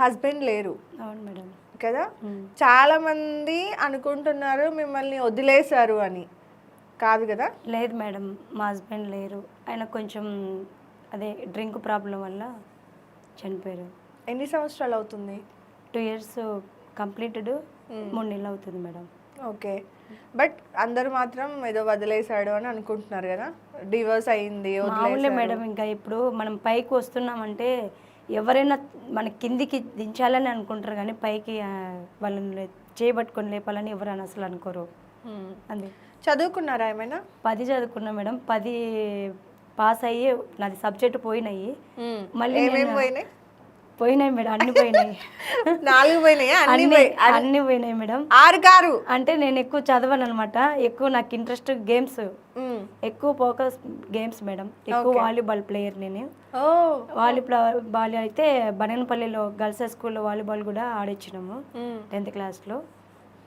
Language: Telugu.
హస్బెండ్ లేరు. అవును మేడం. కదా? ఉమ్. చాలా మంది అనుకుంటున్నారు మిమ్మల్ని వదిలేశారు అని. కాదు కదా? లేదు మేడం మా హస్బెండ్ లేరు. ఆయన కొంచెం అదే డ్రింక్ ప్రాబ్లం వల్ల చనిపోయారు. ఎన్ని సంవత్సరాలు అవుతుంది? టూ ఇయర్స్ కంప్లీటెడ్ మూడు నెలలు అవుతుంది మేడం. ఓకే. బట్ అందరూ మాత్రం ఏదో వదిలేశాడు అని అనుకుంటున్నారు కదా? డివోర్స్ అయింది. మేడం ఇంకా ఇప్పుడు మనం పైకి వస్తున్నామంటే ఎవరైనా మన కిందికి దించాలని అనుకుంటారు కానీ పైకి వాళ్ళని చేయబట్టుకొని లేపాలని ఎవరైనా అసలు అనుకోరు. అది చదువుకున్నారా ఏమైనా? పది చదువుకున్నా మేడం. పది పాస్ అయ్యి నాది సబ్జెక్ట్ పోయినాయి. మళ్ళీ పోయినాయి మేడం అన్ని పోయినాయి. నాలుగు పోయినాయా? అన్ని అన్ని పోయి- అన్ని పోయినాయి మేడం. ఆరు కారు? అంటే నేను ఎక్కువ చదవను అనమాట ఎక్కువ నాకు ఇంట్రెస్ట్ గేమ్స్. ఎక్కువ ఫోకస్ గేమ్స్ మేడం. ఎక్కువ వాలీబాల్ ప్లేయర్ నేను. వాలీబాల్ బాల్ అయితే బనగనపల్లిలో గర్ల్స్ స్కూల్లో వాలీబాల్ కూడా ఆడిచ్చినాము మ్మ్. టెన్త్ క్లాస్లో